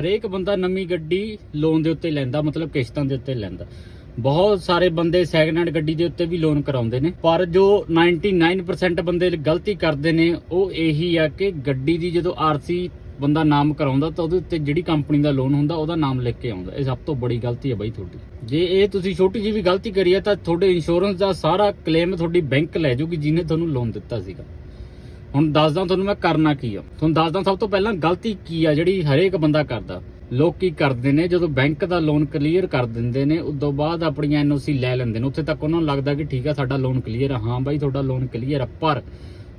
ਹਰੇਕ ਬੰਦਾ ਨਵੀਂ ਗੱਡੀ ਲੋਨ ਦੇ ਉੱਤੇ ਲੈਂਦਾ, ਮਤਲਬ ਕਿਸ਼ਤਾਂ ਦੇ ਉੱਤੇ ਲੈਂਦਾ। ਬਹੁਤ ਸਾਰੇ ਬੰਦੇ ਸੈਕੰਡ ਹੈਂਡ ਗੱਡੀ ਦੇ ਉੱਤੇ ਵੀ ਲੋਨ ਕਰਾਉਂਦੇ ਨੇ। ਪਰ ਜੋ 99% ਬੰਦੇ ਗਲਤੀ ਕਰਦੇ ਨੇ, ਉਹ ਇਹੀ ਆ ਕਿ ਗੱਡੀ ਦੀ ਜਦੋਂ ਆਰਸੀ ਬੰਦਾ ਨਾਮ ਕਰਾਉਂਦਾ, ਤਾਂ ਉਹਦੇ ਉੱਤੇ ਜਿਹੜੀ ਕੰਪਨੀ ਦਾ ਲੋਨ ਹੁੰਦਾ, ਉਹਦਾ ਨਾਮ ਲਿਖ ਕੇ ਆਉਂਦਾ। ਇਹ ਸਭ ਤੋਂ ਬੜੀ ਗਲਤੀ ਹੈ ਬਾਈ ਤੁਹਾਡੀ। ਜੇ ਇਹ ਤੁਸੀਂ ਛੋਟੀ ਜਿਹੀ ਵੀ ਗਲਤੀ ਕਰੀ ਹੈ ਤਾਂ ਤੁਹਾਡੇ ਇੰਸ਼ੋਰੈਂਸ ਦਾ ਸਾਰਾ ਕਲੇਮ ਤੁਹਾਡੀ ਬੈਂਕ ਲੈ ਜਾਊਗੀ, ਜਿਹਨੇ ਤੁਹਾਨੂੰ ਲੋਨ ਦਿੱਤਾ ਸੀਗਾ। ਹੁਣ ਦੱਸਦਾ ਤੁਹਾਨੂੰ ਮੈਂ ਕਰਨਾ ਕੀ ਆ। ਤੁਹਾਨੂੰ ਦੱਸਦਾ ਸਭ ਤੋਂ ਪਹਿਲਾਂ ਗਲਤੀ ਕੀ ਆ ਜਿਹੜੀ ਹਰੇਕ ਬੰਦਾ ਕਰਦਾ। ਲੋਕ ਕੀ ਕਰਦੇ ਨੇ, ਜਦੋਂ ਬੈਂਕ ਦਾ ਲੋਨ ਕਲੀਅਰ ਕਰ ਦਿੰਦੇ ਨੇ ਉਸ ਤੋਂ ਬਾਅਦ ਆਪਣੀਆਂ ਐਨਓਸੀ ਲੈ ਲੈਂਦੇ ਨੇ। ਉੱਥੇ ਤੱਕ ਉਹਨਾਂ ਨੂੰ ਲੱਗਦਾ ਕਿ ਠੀਕ ਆ, ਸਾਡਾ ਲੋਨ ਕਲੀਅਰ ਆ। ਹਾਂ ਬਾਈ, ਤੁਹਾਡਾ ਲੋਨ ਕਲੀਅਰ ਆ, ਪਰ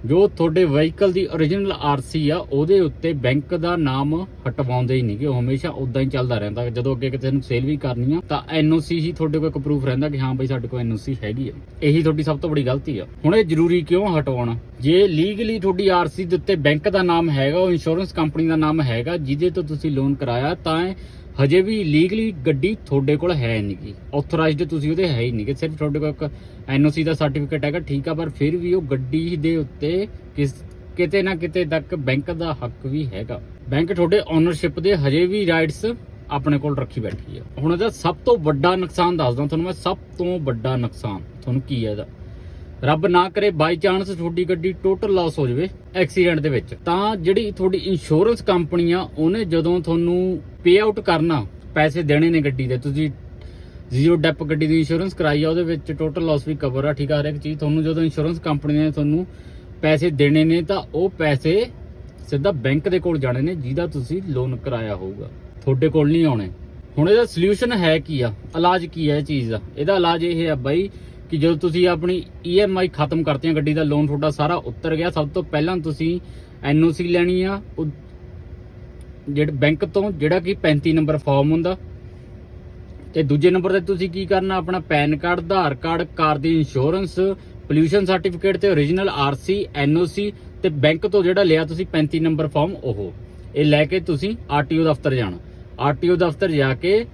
ਜੋ ਤੁਹਾਡੇ ਵਹੀਕਲ ਦੀ origignal ਆਰਸੀ ਆ, ਉਹਦੇ ਉੱਤੇ ਬੈਂਕ ਦਾ ਨਾਮ ਹਟਵਾਉਂਦੇ ਹੀ ਨਹੀਂਗੇ ਉਹ ਹਮੇਸ਼ਾ ਉਦਾਂ ਹੀ ਚੱਲਦਾ ਰਹਿੰਦਾ ਜਦੋਂ ਅੱਗੇ ਕਿਸੇ ਨੂੰ ਸੇਲ ਵੀ ਕਰਨੀ ਆ, ਤਾਂ ਐਨਓਸੀ ਹੀ ਤੁਹਾਡੇ ਕੋਲ ਇੱਕ ਪ੍ਰੂਫ ਰਹਿੰਦਾ ਕਿ ਹਾਂ ਬਾਈ ਸਾਡੇ ਕੋਲ ਐਨਓਸੀ ਹੈਗੀ ਆ। ਇਹੀ ਤੁਹਾਡੀ ਸਭ ਤੋਂ ਵੱਡੀ ਗਲਤੀ ਆ। ਹੁਣ ਇਹ ਜ਼ਰੂਰੀ ਕਿਉਂ ਹਟਵਾਉਣਾ? ਜੇ ਲੀਗਲੀ ਤੁਹਾਡੀ ਆਰਸੀ ਦੇ ਉੱਤੇ ਬੈਂਕ ਦਾ ਨਾਮ ਹੈਗਾ, ਉਹ ਇੰਸ਼ੋਰੈਂਸ ਕੰਪਨੀ ਦਾ ਨਾਮ ਹੈਗਾ, ਜਿਹਦੇ ਤੋਂ ਤੁਸੀਂ ਲੋਨ ਕਰਾਇਆ, ਤਾਂ ਹਜੇ ਵੀ ਲੀਗਲੀ ਗੱਡੀ ਤੁਹਾਡੇ ਕੋਲ ਹੈ ਨਹੀਂਗੀ ਆਥੋਰਾਈਜ਼ਡ ਤੁਸੀਂ ਉਹਦੇ ਹੈ ਹੀ ਨਹੀਂਗੇ ਸਿਰਫ ਤੁਹਾਡੇ ਕੋਲ ਇੱਕ ਐਨਓਸੀ ਦਾ ਸਰਟੀਫਿਕੇਟ ਹੈਗਾ, ਠੀਕ ਆ, ਪਰ ਫਿਰ ਵੀ ਉਹ ਗੱਡੀ ਦੇ ਉੱਤੇ ਕਿਸ, ਕਿਤੇ ਨਾ ਕਿਤੇ ਤੱਕ ਬੈਂਕ ਦਾ ਹੱਕ ਵੀ ਹੈਗਾ। ਬੈਂਕ ਤੁਹਾਡੇ ਓਨਰਸ਼ਿਪ ਦੇ ਹਜੇ ਵੀ ਰਾਈਟਸ ਆਪਣੇ ਕੋਲ ਰੱਖੀ ਬੈਠੀ ਹੈ ਹੁਣ ਇਹਦਾ ਸਭ ਤੋਂ ਵੱਡਾ ਨੁਕਸਾਨ ਦੱਸਦਾ ਤੁਹਾਨੂੰ ਮੈਂ, ਸਭ ਤੋਂ ਵੱਡਾ ਨੁਕਸਾਨ। ਤੁਹਾਨੂੰ ਕੀ ਹੈ ਇਹਦਾ? ਰੱਬ ਨਾ ਕਰੇ ਬਾਈ ਚਾਂਸ ਤੁਹਾਡੀ ਗੱਡੀ ਟੋਟਲ ਲਾਸ ਹੋ ਜਾਵੇ ਐਕਸੀਡੈਂਟ ਦੇ ਵਿੱਚ। ਤਾਂ ਜਿਹੜੀ ਤੁਹਾਡੀ ਇੰਸ਼ੋਰੈਂਸ ਕੰਪਨੀ ਆ, ਉਹਨੇ ਜਦੋਂ ਤੁਹਾਨੂੰ ਪੇ ਆਊਟ ਕਰਨਾ, ਪੈਸੇ ਦੇਣੇ ਨੇ ਗੱਡੀ ਦੇ, ਤੁਸੀਂ ਜ਼ੀਰੋ ਡੈਪ ਗੱਡੀ ਦੀ ਇੰਸ਼ੋਰੈਂਸ ਕਰਾਈ ਆ, ਉਹਦੇ ਵਿੱਚ ਟੋਟਲ ਲਾਸ ਵੀ ਕਵਰ ਆ, ਠੀਕ ਆ ਹਰ ਚੀਜ਼ ਤੁਹਾਨੂੰ ਜਦੋਂ ਇੰਸ਼ੋਰੈਂਸ ਕੰਪਨੀ ਨੇ ਤੁਹਾਨੂੰ ਪੈਸੇ ਦੇਣੇ ਨੇ, ਤਾਂ ਉਹ ਪੈਸੇ ਸਿੱਧਾ ਬੈਂਕ ਦੇ ਕੋਲ ਜਾਣੇ ਨੇ, ਜਿਹਦਾ ਤੁਸੀਂ ਲੋਨ ਕਰਾਇਆ ਹੋਊਗਾ। ਤੁਹਾਡੇ ਕੋਲ ਨਹੀਂ ਆਉਣੇ। ਹੁਣ ਇਹਦਾ ਸੋਲੂਸ਼ਨ ਹੈ ਕੀ ਆ? ਇਲਾਜ ਕੀ ਹੈ ਇਹ ਚੀਜ਼ ਦਾ? ਇਹਦਾ ਇਲਾਜ ਇਹ ਹੈ ਬਾਈ ਕਿ ਜਦੋਂ ਤੁਸੀਂ ਆਪਣੀ EMI ਖਤਮ ਕਰਤੀ ਆ ਗੱਡੀ ਦਾ ਲੋਨ ਤੁਹਾਡਾ ਸਾਰਾ ਉਤਰ ਗਿਆ, ਸਭ ਤੋਂ ਪਹਿਲਾਂ ਤੁਸੀਂ NOC ਲੈਣੀ ਆ, ਉਹ ਜਿਹੜੇ ਬੈਂਕ ਤੋਂ, ਜਿਹੜਾ ਕਿ 35 ਨੰਬਰ ਫਾਰਮ ਹੁੰਦਾ। ਤੇ ਦੂਜੇ ਨੰਬਰ ਤੇ ਤੁਸੀਂ ਕੀ ਕਰਨਾ, ਆਪਣਾ pan card, Aadhaar card, car ਦੀ ਇੰਸ਼ੋਰੈਂਸ ਪੋਲੂਸ਼ਨ ਸਰਟੀਫਿਕੇਟ ਤੇ origignal RC NOC ਤੇ ਬੈਂਕ ਤੋਂ ਜਿਹੜਾ ਲਿਆ ਤੁਸੀਂ 35 ਨੰਬਰ ਫਾਰਮ ਉਹ। ਇਹ ਲੈ ਕੇ ਤੁਸੀਂ ਆਰਟੀਓ ਦਫ਼ਤਰ ਜਾਣਾ। ਆਰਟੀਓ ਦਫ਼ਤਰ ਜਾ ਕੇ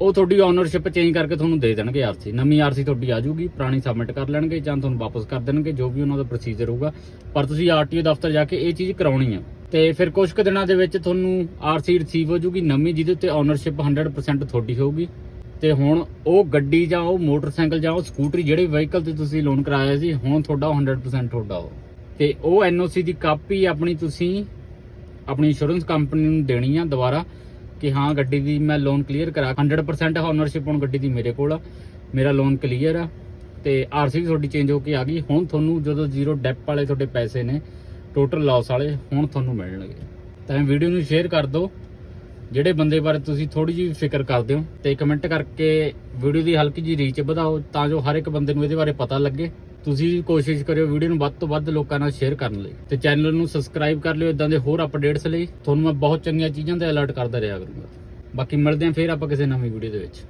ਉਹ ਤੁਹਾਡੀ ਓਨਰਸ਼ਿਪ ਚੇਂਜ ਕਰਕੇ ਤੁਹਾਨੂੰ ਦੇ ਦੇਣਗੇ ਆਰਸੀ। ਨਵੀਂ ਆਰਸੀ ਤੁਹਾਡੀ ਆ ਜਾਊਗੀ, ਪੁਰਾਣੀ ਸਬਮਿਟ ਕਰ ਲੈਣਗੇ ਜਾਂ ਤੁਹਾਨੂੰ ਵਾਪਸ ਕਰ ਦੇਣਗੇ, ਜੋ ਵੀ ਉਹਨਾਂ ਦਾ ਪ੍ਰੋਸੀਜਰ ਹੋਊਗਾ। ਪਰ ਤੁਸੀਂ ਆਰਟੀਓ ਦਫ਼ਤਰ ਜਾ ਕੇ ਇਹ ਚੀਜ਼ ਕਰਾਉਣੀ ਆ। ਤੇ ਫਿਰ ਕੁਝ ਕੁ ਦਿਨਾਂ ਦੇ ਵਿੱਚ ਤੁਹਾਨੂੰ ਆਰਸੀ ਰਿਸੀਵ ਹੋ ਜਾਊਗੀ, ਨਵੀਂ ਜਿਹਦੇ ਉੱਤੇ ਓਨਰਸ਼ਿਪ 100% ਤੁਹਾਡੀ ਹੋਊਗੀ। ਤੇ ਹੁਣ ਉਹ ਗੱਡੀ ਜਾਂ ਉਹ ਮੋਟਰਸਾਈਕਲ ਜਾਂ ਉਹ ਸਕੂਟਰੀ, ਜਿਹੜੇ ਵਹੀਕਲ ਤੇ ਤੁਸੀਂ ਲੋਨ ਕਰਾਇਆ ਸੀ, ਹੁਣ ਤੁਹਾਡਾ ਉਹ 100% ਤੁਹਾਡਾ ਉਹ। ਤੇ ਉਹ ਐਨਓਸੀ ਦੀ ਕਾਪੀ ਆਪਣੀ ਤੁਸੀਂ ਆਪਣੀ ਇੰਸ਼ੋਰੈਂਸ ਕੰਪਨੀ ਨੂੰ ਦੇਣੀ ਆ ਦੁਬਾਰਾ। ਕਿ ਹਾਂ, ਗੱਡੀ ਦੀ ਮੈਂ ਲੋਨ ਕਲੀਅਰ ਕਰਾ 100% ਓਨਰਸ਼ਿਪ ਹੁਣ ਗੱਡੀ ਦੀ ਮੇਰੇ ਕੋਲ ਆ। ਮੇਰਾ ਲੋਨ ਕਲੀਅਰ ਆ ਤੇ ਆਰਸੀ ਵੀ ਤੁਹਾਡੀ ਚੇਂਜ ਹੋ ਕੇ ਆ ਗਈ। ਹੁਣ ਤੁਹਾਨੂੰ ਜਦੋਂ ਜ਼ੀਰੋ ਡੈਪ ਵਾਲੇ ਤੁਹਾਡੇ ਪੈਸੇ ਨੇ ਟੋਟਲ ਲਾਸ ਵਾਲੇ, ਹੁਣ ਤੁਹਾਨੂੰ ਮਿਲਣਗੇ। ਤਾਂ ਇਹ ਵੀਡੀਓ ਨੂੰ ਸ਼ੇਅਰ ਕਰ ਦਿਓ। ਜਿਹੜੇ ਬੰਦੇ ਬਾਰੇ ਤੁਸੀਂ ਥੋੜੀ ਜਿਹੀ ਫਿਕਰ ਕਰਦੇ ਹੋ ਤੇ ਕਮੈਂਟ ਕਰਕੇ ਵੀਡੀਓ ਦੀ ਹਲਕੀ ਜਿਹੀ ਰੀਚ ਵਧਾਓ ਤਾਂ ਜੋ ਹਰ ਇੱਕ ਬੰਦੇ ਨੂੰ ਇਹਦੇ ਬਾਰੇ ਪਤਾ ਲੱਗੇ। ਤੁਸੀਂ ਵੀ ਕੋਸ਼ਿਸ਼ ਕਰਿਓ ਵੀਡੀਓ ਨੂੰ ਵੱਧ ਤੋਂ ਵੱਧ ਲੋਕਾਂ ਨਾਲ ਸ਼ੇਅਰ ਕਰਨ ਲਈ ਤੇ ਚੈਨਲ ਨੂੰ ਸਬਸਕ੍ਰਾਈਬ ਕਰ ਲਿਓ ਇਦਾਂ ਦੇ ਹੋਰ ਅਪਡੇਟਸ ਲਈ। ਤੁਹਾਨੂੰ ਮੈਂ ਬਹੁਤ ਚੰਗੀਆਂ ਚੀਜ਼ਾਂ ਤੇ ਅਲਰਟ ਕਰਦਾ ਰਿਹਾ ਕਰੂੰਗਾ। ਬਾਕੀ ਮਿਲਦੇ ਹਾਂ ਫੇਰ ਆਪਾਂ ਕਿਸੇ ਨਵੀਂ ਵੀਡੀਓ ਦੇ ਵਿੱਚ।